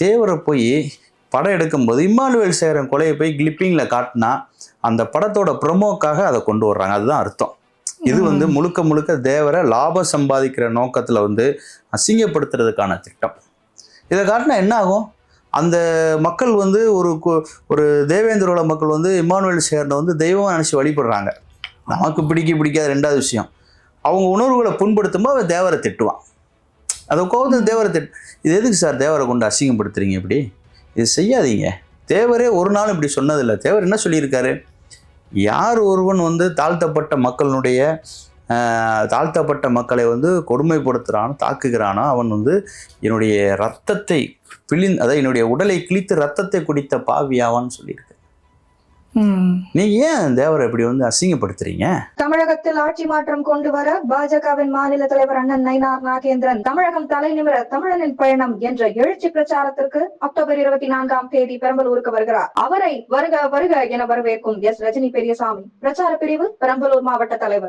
தேவரை போய் படம் எடுக்கும்போது இம்மானுவேல் சேரன் கொலையை போய் கிளிப்பிங்கில் காட்டினா அந்த படத்தோட ப்ரொமோக்காக அதை கொண்டு வர்றாங்க. அதுதான் அர்த்தம். இது வந்து முழுக்க முழுக்க தேவரை லாபம் சம்பாதிக்கிற நோக்கத்தில் வந்து அசிங்கப்படுத்துறதுக்கான திட்டம். இதை காட்டினா என்ன ஆகும் அந்த மக்கள் வந்து ஒரு கு- ஒரு தேவேந்திரோட மக்கள் வந்து இம்மானுவேல் சேரனை வந்து தெய்வமாக நினச்சி வழிபடுறாங்க. நமக்கு பிடிக்க பிடிக்காத ரெண்டாவது விஷயம். அவங்க உணர்வுகளை புண்படுத்தும்போது அவன் தேவரை திட்டுவான். அதை கோபத்தில் தேவரை திட்டு இது எதுக்கு சார் தேவரை கொண்டு அசிங்கப்படுத்துறீங்க இப்படி? இது செய்யாதீங்க. தேவரே ஒரு நாள் இப்படி சொன்னதில்லை. தேவர் என்ன சொல்லியிருக்காரு? யார் ஒருவன் வந்து தாழ்த்தப்பட்ட மக்களுடைய தாழ்த்தப்பட்ட மக்களை வந்து கொடுமைப்படுத்துகிறானோ தாக்குகிறானோ அவன் வந்து என்னுடைய ரத்தத்தை பிழிந் அதாவது என்னுடைய உடலை கிழித்து ரத்தத்தை குடித்த பாவியாவான்னு சொல்லியிருக்கு. ம். நீங்க ஏன் தேவரை இப்படி வந்து அசிங்கப்படுத்துறீங்க? தமிழகத்தில் ஆட்சி மாற்றம் கொண்டு வர பாஜகவின் மாநில தலைவர் அண்ணன் நயினார் நாகேந்திரன் தமிழகம் தலைநிமிர தமிழனின் பயணம் என்ற எழுச்சி பிரச்சாரத்திற்கு அக்டோபர் இருபத்தி நான்காம் தேதி பெரம்பலூருக்கு வருகிறார். அவரை வருக வருக என வரவேற்கும் எஸ். ரஜினி பெரியசாமி. பிரச்சார பிரிவு பெரம்பலூர் மாவட்ட தலைவர்.